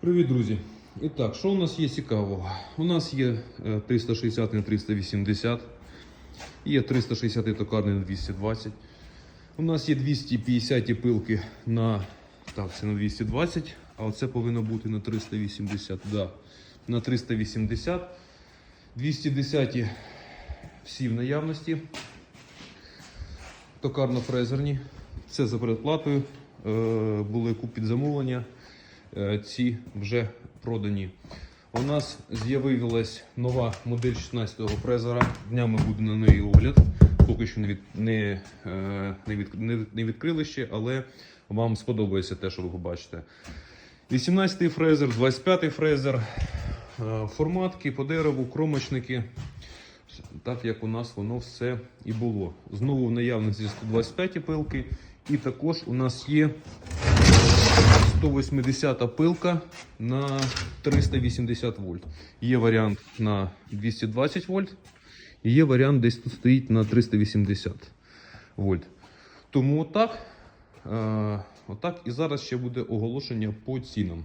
Привіт, друзі! І так, що у нас є цікавого? У нас є е, 360 на 380, є 360 токарний на 220. У нас є 250 пилки на. Так, це на 220, а оце повинно бути на 380. Да, на 380. 210 всі в наявності. Токарно-фрезерні. Це за передплатою. Е, були купі замовлення. Е, ці вже продані. У нас з'явилась нова модель 16-го фрезера. Днями буде на неї огляд. Поки що не, від, не, е, не, від, не, відкрили ще, але вам сподобається те, що ви побачите. 18-й фрезер, 25-й фрезер, е, форматки по дереву, кромочники. Так як у нас воно все і було. Знову в наявності 125 пилки. І також у нас є 180 пилка на 380 вольт. Є варіант на 220 вольт, є варіант, десь тут стоїть на 380 вольт. Тому отак, е, отак і зараз ще буде оголошення по цінам.